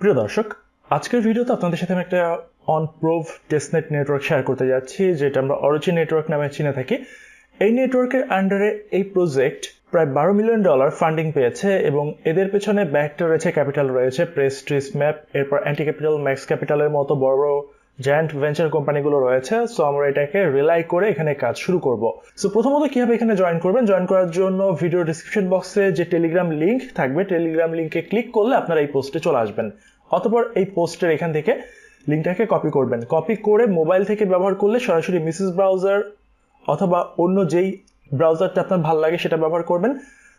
প্রিয় দর্শক, আজকের ভিডিওতে আপনাদের সাথে আমি একটা on prove testnet network share করতে যাচ্ছি, যেটা আমরা অরচি নেটওয়ার্ক নামে চিনে থাকি। এই নেটওয়ার্কের আন্ডারে এই প্রজেক্ট প্রায় বারো মিলিয়ন ডলার ফান্ডিং পেয়েছে এবং এদের পেছনে ব্যাকটা রয়েছে ক্যাপিটাল রয়েছে প্রেস ট্রিস ম্যাপ এরপর অ্যান্টি ক্যাপিটাল ম্যাক্স ক্যাপিটালের মতো বড় বড় জায়ান্ট ভেঞ্চার কোম্পানিগুলো রয়েছে সো আমরা এটাকে রিলাই করে এখানে কাজ শুরু করব। সো প্রথমত কীভাবে এখানে জয়েন করবেন? জয়েন করার জন্য ভিডিও ডিসক্রিপশন বক্সে যে টেলিগ্রাম লিঙ্ক থাকবে টেলিগ্রাম লিংকে ক্লিক করলে আপনারা এই পোস্টে চলে আসবেন। অতপর এই পোস্টের এখান থেকে লিঙ্কটাকে কপি করবেন। কপি করে মোবাইল থেকে ব্যবহার করলে সরাসরি মিসেস ব্রাউজার অথবা অন্য যেই ব্রাউজারটা আপনার ভালো লাগে সেটা ব্যবহার করবেন।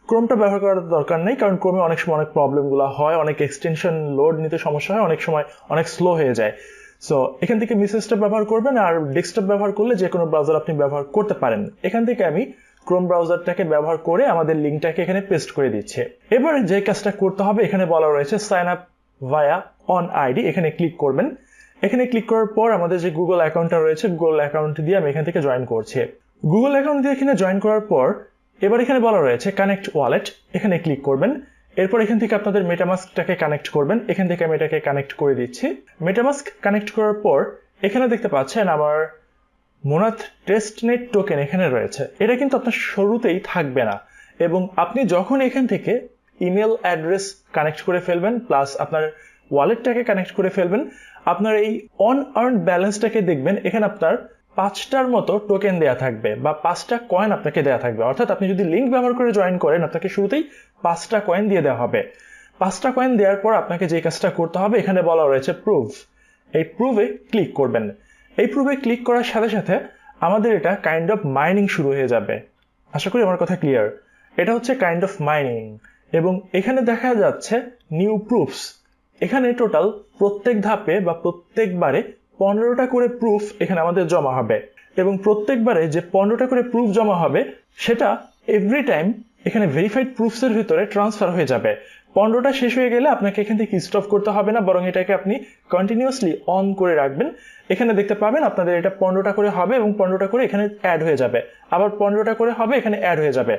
ক্রোমটা ব্যবহার করার দরকার নেই, কারণ ক্রোমে অনেক সময় অনেক প্রবলেমগুলো হয়, অনেক এক্সটেনশন লোড নিতে সমস্যা হয়, অনেক সময় অনেক স্লো হয়ে যায়। সো এখান থেকে মিসেসটা ব্যবহার করবেন আর ডেস্কটপ ব্যবহার করলে যে কোনো ব্রাউজার আপনি ব্যবহার করতে পারেন। এখান থেকে আমি ক্রোম ব্রাউজারটাকে ব্যবহার করে আমাদের লিঙ্কটাকে এখানে পেস্ট করে দিচ্ছে। এবার যে কাজটা করতে হবে, এখানে বলা রয়েছে sign up via on ID এখানে ক্লিক করবেন। এখানে ক্লিক করার পর আমাদের যে গুগল অ্যাকাউন্টটা রয়েছে গুগল অ্যাকাউন্ট দিয়ে আমি এখান থেকে জয়েন করছি। গুগল অ্যাকাউন্ট দিয়ে এখানে জয়েন করার পর, এবার এখানে বলা রয়েছে কানেক্ট ওয়ালেট এখানে ক্লিক করবেন। এরপর এখান থেকে আপনাদের মেটামাস্কটাকে কানেক্ট করবেন। এখান থেকে আমি এটাকে কানেক্ট করে দিচ্ছি। মেটামাস্ক কানেক্ট করার পর এখানে দেখতে পাচ্ছেন আমার মোনাথ টেস্টনেট টোকেন এখানে রয়েছে। এটা কিন্তু আপনার শুরুতেই থাকবে না। এবং আপনি যখন এখান থেকে ইমেল অ্যাড্রেস কানেক্ট করে ফেলবেন প্লাস আপনার ওয়ালেটটাকে কানেক্ট করে ফেলবেন, আপনার এই অন আর্ন ব্যালেন্সটাকে দেখবেন। এখানে আপনার পাঁচটার মতো টোকেন দেয়া থাকবে বা পাঁচটা কয়েন আপনাকে দেয়া থাকবে। অর্থাৎ আপনি যদি লিঙ্ক ব্যবহার করে জয়েন করেন, আপনাকে শুরুতেই পাঁচটা কয়েন দিয়ে দেওয়া হবে। পাঁচটা কয়েন দেওয়ার পর আপনাকে যে কাজটা করতে হবে, এখানে বলা রয়েছে প্রুভ এই প্রুভে ক্লিক করবেন। এই প্রুভে ক্লিক করার সাথে সাথে আমাদের এটা কাইন্ড অফ মাইনিং শুরু হয়ে যাবে। আশা করি আমার কথা ক্লিয়ার এটা হচ্ছে কাইন্ড অফ মাইনিং এবং এখানে দেখা যাচ্ছে নিউ প্রুফস এখানে টোটাল প্রত্যেক ধাপে বা প্রত্যেকবারে পনেরোটা করে প্রুফ এখানে আমাদের জমা হবে। এবং প্রত্যেকবারে যে পনেরোটা করে প্রুফ জমা হবে, সেটা এভরি টাইম এখানে ভেরিফাইড প্রুফসের ভিতরে ট্রান্সফার হয়ে যাবে। পনেরোটা শেষ হয়ে গেলে আপনাকে এখান থেকে স্টপ করতে হবে না, বরং এটাকে আপনি কন্টিনিউয়াসলি অন করে রাখবেন। এখানে দেখতে পাবেন আপনাদের এটা পনেরোটা করে হবে এবং পনেরোটা করে এখানে অ্যাড হয়ে যাবে। আবার পনেরোটা করে হবে, এখানে অ্যাড হয়ে যাবে।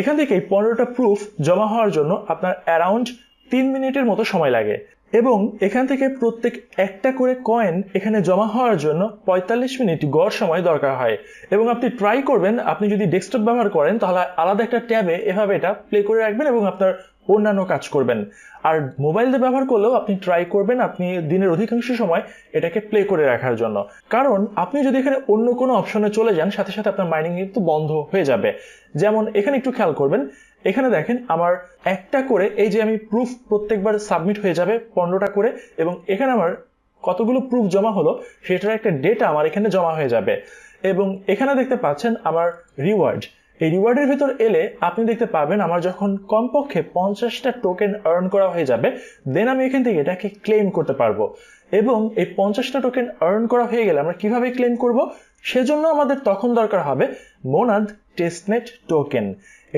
এখান থেকে এই পনেরোটা প্রুফ জমা হওয়ার জন্য আপনার অ্যারাউন্ড তিন মিনিটের মতো সময় লাগে। এবং এখান থেকে প্রত্যেক একটা করে কয়েন এখানে জমা হওয়ার জন্য পঁয়তাল্লিশ মিনিট গড় সময় দরকার হয়। এবং আপনি ট্রাই করবেন, আপনি যদি ডেস্কটপ ব্যবহার করেন, তাহলে আলাদা একটা ট্যাবে এভাবে এটা প্লে করে রাখবেন এবং আপনার অন্যান্য কাজ করবেন। আর মোবাইল দিয়ে ব্যবহার করলেও আপনি ট্রাই করবেন আপনি দিনের অধিকাংশ সময় এটাকে প্লে করে রাখার জন্য। কারণ আপনি যদি এখানে অন্য কোনো অপশনে চলে যান, সাথে সাথে আপনার মাইনিং কিন্তু বন্ধ হয়ে যাবে। যেমন এখানে একটু খেয়াল করবেন এখানে দেখেন আমার একটা করে, এই যে আমি প্রুফ প্রত্যেকবার সাবমিট হয়ে যাবে পনেরোটা করে, এবং এখানে আমার কতগুলো প্রুফ জমা হলো, সেটার একটা ডেটা আমার এখানে জমা হয়ে যাবে। এবং এখানে দেখতে পাচ্ছেন আমার রিওয়ার্ড এই রিওয়ার্ডের ভিতর এলে আপনি দেখতে পাবেন আমার যখন কমপক্ষে পঞ্চাশটা টোকেন আর্ন করা হয়ে যাবে দেন আমি এখান থেকে এটাকে ক্লেম করতে পারব। এবং এই পঞ্চাশটা টোকেন আর্ন করা হয়ে গেলে আমরা কীভাবে ক্লেম করব? সেজন্য আমাদের তখন দরকার হবে মোনাদ টেস্টনেট টোকেন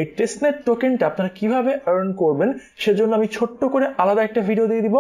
এই টেস্টনেট টোকেনটা আপনারা কীভাবে আর্ন করবেন সেজন্য আমি ছোট্ট করে আলাদা একটা ভিডিও দিয়ে দিব।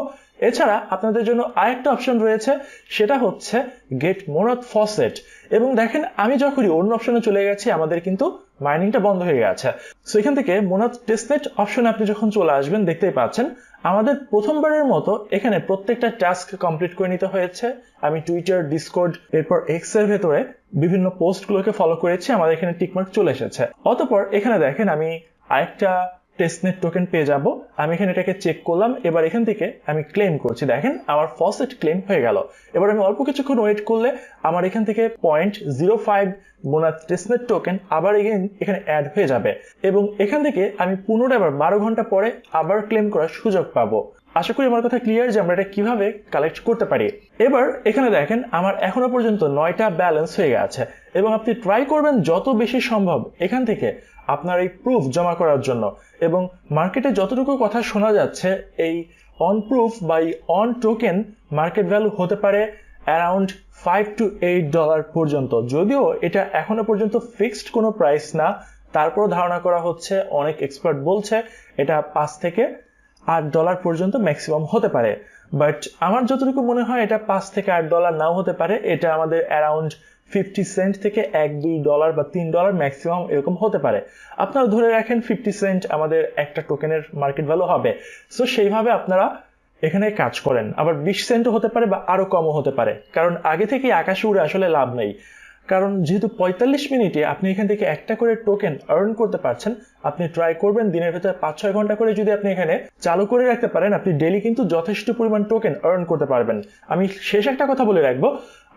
এছাড়া আপনাদের জন্য আরেকটা অপশন রয়েছে, সেটা হচ্ছে গেট মোরাত ফসেট এবং দেখেন, আমি যখনই অন্য অপশনে চলে গেছি, আমাদের কিন্তু মাইনিংটা বন্ধ হয়ে গেছে। সো এখান থেকে মোনাদ টেস্টনেট অপশনে আপনি যখন চলে আসবেন, দেখতেই পাচ্ছেন আমাদের প্রথমবারের মতো এখানে প্রত্যেকটা টাস্ক কমপ্লিট করে নিতে হয়েছে। আমি টুইটার ডিসকোড এরপর এক্সের ভেতরে বিভিন্ন পোস্টগুলোকে ফলো করেছি। আমাদের এখানে টিকমার্ক চলে এসেছে। অতপর এখানে দেখেন আমি আরেকটা টেস্টনেট টোকেন পেয়ে যাব। আমি এখানে এটাকে চেক করলাম, এবার এখান থেকে আমি ক্লেম করছি। দেখেন, আমার ফসেট ক্লেম হয়ে গেল। এবার আমি অল্প কিছুক্ষণ ওয়েট করলে আমার এখান থেকে point zero five bonus testnet token আবার এগেন এখানে অ্যাড হয়ে যাবে। এবং এখান থেকে আমি পুনরায় আবার বারো ঘণ্টা পরে আবার ক্লেম করার সুযোগ পাবো। আশা করি আমার কথা ক্লিয়ার যে আমরা এটা কীভাবে কালেক্ট করতে পারি। এবার এখানে দেখেন, আমার এখনও পর্যন্ত নয়টা ব্যালেন্স হয়ে গেছে। এবং আপনি ট্রাই করবেন যত বেশি সম্ভব এখান থেকে। আপনার এই প্রুফ জমা করার জন্য। এবং মার্কেটে যতটুকু কথা শোনা যাচ্ছে, এই অন প্রুফ বা এই অন টোকেন মার্কেট ভ্যালু হতে পারে around five two eight dollar পর্যন্ত। যদিও এটা এখনও পর্যন্ত ফিক্সড কোনো প্রাইস না তারপর ধারণা করা হচ্ছে, অনেক এক্সপার্ট বলছে, এটা পাঁচ থেকে আট ডলার পর্যন্ত ম্যাক্সিমাম হতে পারে। বাট আমার যতটুকু মনে হয়, এটা পাঁচ থেকে আট ডলার নাও হতে পারে, এটা আমাদের অ্যারাউন্ড ফিফটি সেন্ট থেকে এক, দুই ডলার বা তিন ডলার ম্যাক্সিমাম এরকম হতে পারে। আপনারা ধরে রাখেন ফিফটি সেন্ট আমাদের একটা টোকেনের মার্কেট ভ্যালু হবে। সো সেইভাবে আপনারা এখানে কাজ করেন। আবার বিশ সেন্টও হতে পারে বা আরও কমও হতে পারে। কারণ আগে থেকেই আকাশে উড়ে আসলে লাভ নেই। কারণ যেহেতু পঁয়তাল্লিশ মিনিটে আপনি এখান থেকে একটা করে টোকেন আর্ন করতে পারছেন, আপনি ট্রাই করবেন, দিনের ভেতরে পাঁচ ছয় ঘণ্টা করে যদি আপনি এখানে চালু করে রাখতে পারেন, আপনি ডেলি কিন্তু যথেষ্ট পরিমাণ টোকেন আর্ন করতে পারবেন। আমি শেষ একটা কথা বলে রাখব।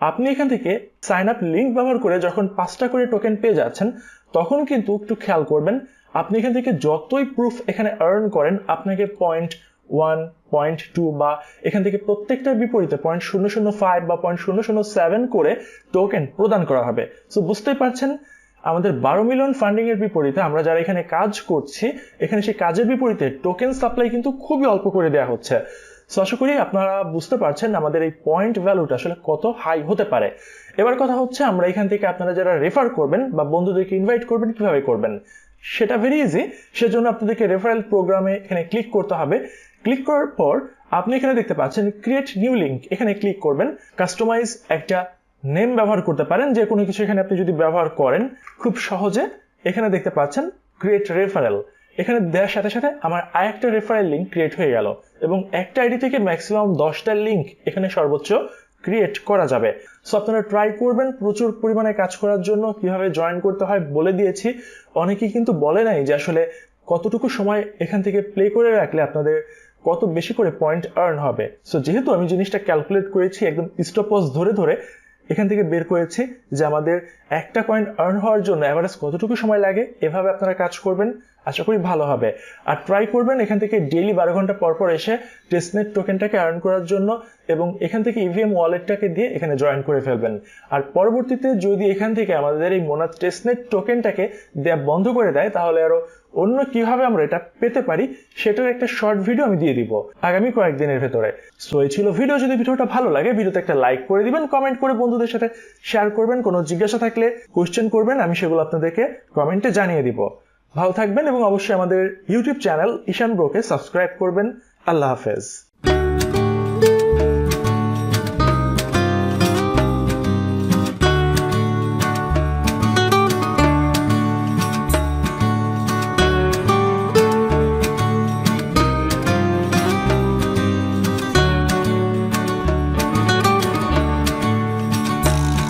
আপনি এখান থেকে সাইন আপ লিঙ্ক ব্যবহার করে যখন পাঁচটা করে টোকেন পেয়ে যাচ্ছেন, তখন কিন্তু একটু খেয়াল করবেন, আপনি এখান থেকে যতই প্রুফ এখানে আর্ন করেন, আপনাকে পয়েন্ট ওয়ান পয়েন্ট টু বা এখান থেকে প্রত্যেকটার বিপরীতে পয়েন্ট শূন্য শূন্য ফাইভ বা পয়েন্ট শূন্য শূন্য সেভেন করে টোকেন প্রদান করা হবে। সো বুঝতেই পারছেন? আমাদের বারো মিলিয়ন ফান্ডিং এর বিপরীতে আমরা যারা এখানে কাজ করছি, এখানে সেই কাজের বিপরীতে টোকেন সাপ্লাই কিন্তু খুবই অল্প করে দেওয়া হচ্ছে। সো আশা করি আপনারা বুঝতে পারছেন আমাদের এই পয়েন্ট ভ্যালুটা আসলে কত হাই হতে পারে। এবার কথা হচ্ছে, আমরা এখান থেকে আপনারা যারা রেফার করবেন বা বন্ধুদেরকে ইনভাইট করবেন, কীভাবে করবেন? সেটা ভেরি ইজি সেজন্য আপনাদেরকে রেফারেল প্রোগ্রামে এখানে ক্লিক করতে হবে। ক্লিক করার পর আপনি এখানে দেখতে পাচ্ছেন ক্রিয়েট নিউ লিঙ্ক এখানে ক্লিক করবেন। কাস্টমাইজ একটা নেম ব্যবহার করতে পারেন। যে কোনো কিছু এখানে আপনি যদি ব্যবহার করেন, খুব সহজে এখানে দেখতে পাচ্ছেন ক্রিয়েট রেফারেল এখানে দেওয়ার সাথে সাথে আমার আরেকটা রেফারেল লিঙ্ক ক্রিয়েট হয়ে গেল এবং একটা আইডি থেকে ম্যাক্সিমাম দশটা লিঙ্ক এখানে সর্বোচ্চ ক্রিয়েট করা যাবে। সো আপনারা ট্রাই করবেন প্রচুর পরিমাণে কাজ করার জন্য, কীভাবে জয়েন করতে হয় বলে দিয়েছি। অনেকেই কিন্তু বলে নাই যে আসলে কতটুকু সময় এখান থেকে প্লে করে রাখলে আপনাদের কত বেশি করে পয়েন্ট আর্ন হবে? সো যেহেতু আমি জিনিসটা ক্যালকুলেট করেছি একদম স্টপজ ধরে ধরে, এখান থেকে বের করেছি যে আমাদের একটা কয়েন আর্ন হওয়ার জন্য অ্যাভারেজ কতটুকু সময় লাগে, এভাবে আপনারা কাজ করবেন, আশা করি ভালো হবে। আর ট্রাই করবেন এখান থেকে ডেইলি বারো ঘণ্টা পর পর এসে টেস্টনেট টোকেনটাকে আর্ন করার জন্য এবং এখান থেকে ইভিএম ওয়ালেটটাকে দিয়ে এখানে জয়েন করে ফেলবেন। আর পরবর্তীতে যদি এখান থেকে আমাদের এই মোনাদ টেস্টনেট টোকেনটাকে দেয়া বন্ধ করে দেয়, তাহলে আরও অন্য কীভাবে আমরা এটা পেতে পারি, সেটার একটা শর্ট ভিডিও আমি দিয়ে দিব আগামী কয়েকদিনের ভেতরে। সো এই ছিল ভিডিও যদি ভিডিওটা ভালো লাগে, ভিডিওতে একটা লাইক করে দিবেন কমেন্ট করে বন্ধুদের সাথে শেয়ার করবেন, কোনো জিজ্ঞাসা থাকলে কোয়েশ্চেন করবেন, আমি সেগুলো আপনাদেরকে কমেন্টে জানিয়ে দিব। ভালো থাকবেন এবং অবশ্যই আমাদের ইউটিউব চ্যানেল ঈশান ব্রোকে সাবস্ক্রাইব করবেন। আল্লাহ হাফেজ।